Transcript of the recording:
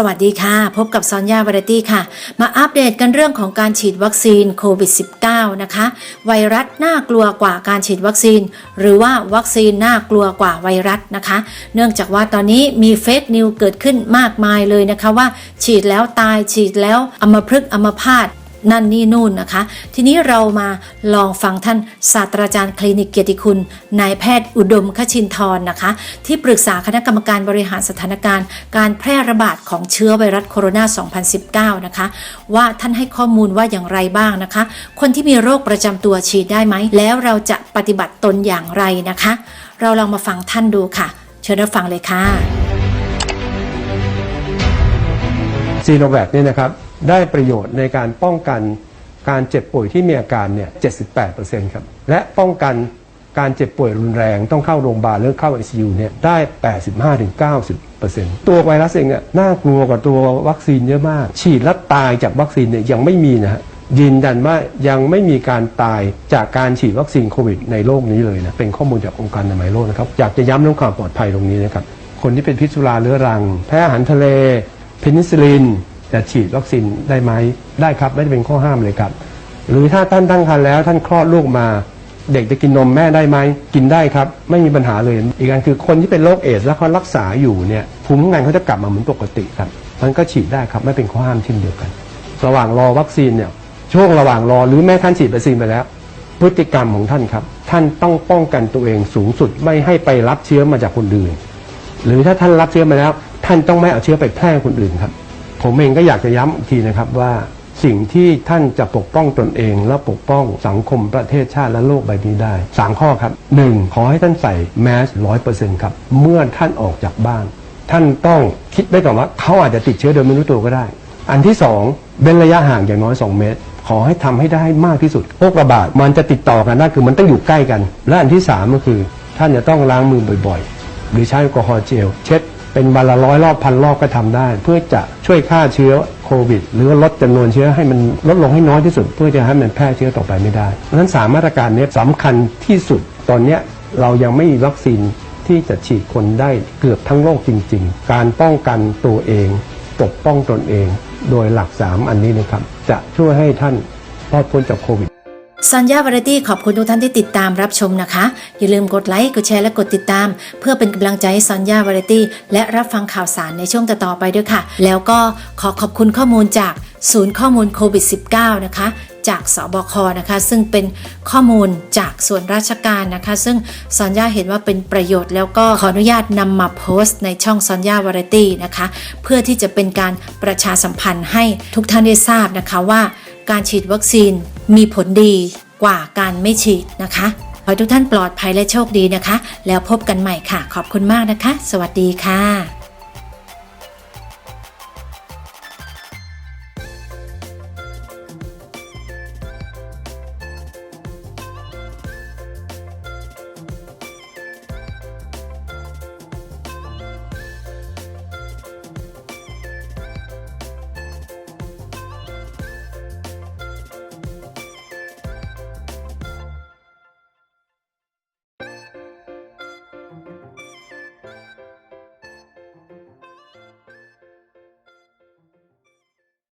สวัสดีค่ะ พบกับซอนยาวาไรตี้ค่ะ มาอัปเดตกันเรื่องของการฉีดวัคซีนโควิด -19 นะคะ ไวรัสน่ากลัวกว่าการฉีดวัคซีน หรือว่าวัคซีนน่ากลัวกว่าไวรัสนะคะ เนื่องจากว่าตอนนี้มีเฟกนิวเกิดขึ้นมากมายเลยนะคะว่า ฉีดแล้วตายฉีดแล้วอัมพฤกษ์อัมพาต นั่นนี่นู่นนะคะ ทีนี้เรามาลองฟังท่านศาสตราจารย์คลินิกเกียรติคุณนายแพทย์อุดมคชินทร์นะคะ ที่ปรึกษาคณะกรรมการบริหารสถานการณ์ การแพร่ระบาดของเชื้อไวรัสโคโรนา 2019 นะคะ ว่าท่านให้ข้อมูลว่าอย่างไรบ้างนะคะ คนที่มีโรคประจำตัวฉีดได้ไหม แล้วเราจะปฏิบัติตนอย่างไรนะคะ เราลองมาฟังท่านดูค่ะ เชิญรับฟังเลยค่ะซีโนแวคเนี่ยนะครับ ได้ประโยชน์ในการป้องกันการเจ็บป่วยที่มีอาการเนี่ย78%ครับ และป้องกันการเจ็บป่วยรุนแรงต้องเข้าโรงพยาบาลหรือเข้า ICU เนี่ยได้ 85-90%ตัวไวรัสเองเนี่ยน่ากลัวกว่าตัววัคซีนเยอะมาก ฉีดแล้วตายจากวัคซีนเนี่ยยังไม่มีนะฮะยืนยันว่ายังไม่มีการตายจากการฉีดวัคซีนโควิดในโลกนี้เลยนะ เป็นข้อมูลจากองค์การอนามัยโลกนะครับ อยากจะย้ำเรื่องความปลอดภัยตรงนี้นะครับ คนที่เป็นพิษสุราเรื้อรัง แพ้อาหารทะเล เพนิซิลลิน จะฉีดวัคซีนได้ไหมได้ครับ ไม่ได้เป็นข้อห้ามเลยครับ หรือถ้าท่านตั้งครรภ์แล้วท่านคลอดลูกมา เด็กจะกินนมแม่ได้ไหมกินได้ครับ ไม่มีปัญหาเลย อีกอันคือคนที่เป็นโรคเอดส์แล้วเขารักษาอยู่เนี่ยภูมิคุ้มกันเขาจะกลับมาเหมือนปกติครับมันก็ฉีดได้ครับไม่เป็นข้อห้ามเช่นเดียวกัน ระหว่างรอวัคซีนเนี่ยช่วงระหว่างรอหรือแม้ท่านฉีดวัคซีนไปแล้ว พฤติกรรมของท่านครับ ท่านต้องป้องกันตัวเองสูงสุดไม่ให้ไปรับเชื้อมาจากคนอื่น หรือถ้าท่านรับเชื้อมาแล้ว ท่านต้องไม่เอาเชื้อไปแพร่คนอื่นครับ ผมเองก็อยากจะย้ำอีกทีนะครับว่าสิ่งที่ท่านจะปกป้องตนเอง และปกป้องสังคมประเทศชาติและโลกใบนี้ได้สามข้อครับหนึ่งขอให้ท่านใส่แมสร้อยเปอร์เซ็นต์ครับ เมื่อท่านออกจากบ้าน ท่านต้องคิดไว้ก่อนว่าเขาอาจจะติดเชื้อโดยไม่รู้ตัวก็ได้ อันที่สองเว้นระยะห่างอย่างน้อย 2 เมตร ขอให้ทำให้ได้มากที่สุดโรคระบาดมันจะติดต่อกันได้คือมันต้องอยู่ใกล้กัน และอันที่สามก็คือ ท่านจะต้องล้างมือบ่อยๆ หรือใช้แอลกอฮอล์เจลเช็ด เป็นวันละร้อยรอบพันรอบก็ทำได้ เพื่อจะช่วยฆ่าเชื้อโควิด หรือลดจำนวนเชื้อให้มันลดลงให้น้อยที่สุด เพื่อจะให้มันแพร่เชื้อต่อไปไม่ได้เพราะฉะนั้นสามมาตรการนี้สำคัญที่สุดตอนนี้เรายังไม่มีวัคซีนที่จะฉีดคนได้เกือบทั้งโลกจริง ๆ การป้องกันตัวเองปกป้องตนเอง โดยหลัก 3 อันนี้นะครับ จะช่วยให้ท่านรอดพ้นจากโควิด สัญญาวาไรตี้ขอบคุณทุกท่านที่ติดตามรับชมนะคะ อย่าลืมกดไลค์กดแชร์และกดติดตาม เพื่อเป็นกำลังใจให้สัญญาวาไรตี้และรับฟังข่าวสารในช่วงต่อๆไปด้วยค่ะ แล้วก็ขอขอบคุณข้อมูลจากศูนย์ข้อมูลโควิด -19 นะคะ จากสบคนะคะ ซึ่งเป็นข้อมูลจากส่วนราชการนะคะ ซึ่งซอนย่าเห็นว่าเป็นประโยชน์ แล้วก็ขออนุญาตนำมาโพสต์ในช่องซอนย่าวาไรตี้นะคะ เพื่อที่จะเป็นการประชาสัมพันธ์ให้ทุกท่านได้ทราบนะคะว่าการฉีดวัคซีน มีผลดีกว่าการไม่ฉีดนะคะ ขอให้ทุกท่านปลอดภัยและโชคดีนะคะ แล้วพบกันใหม่ค่ะ ขอบคุณมากนะคะ สวัสดีค่ะ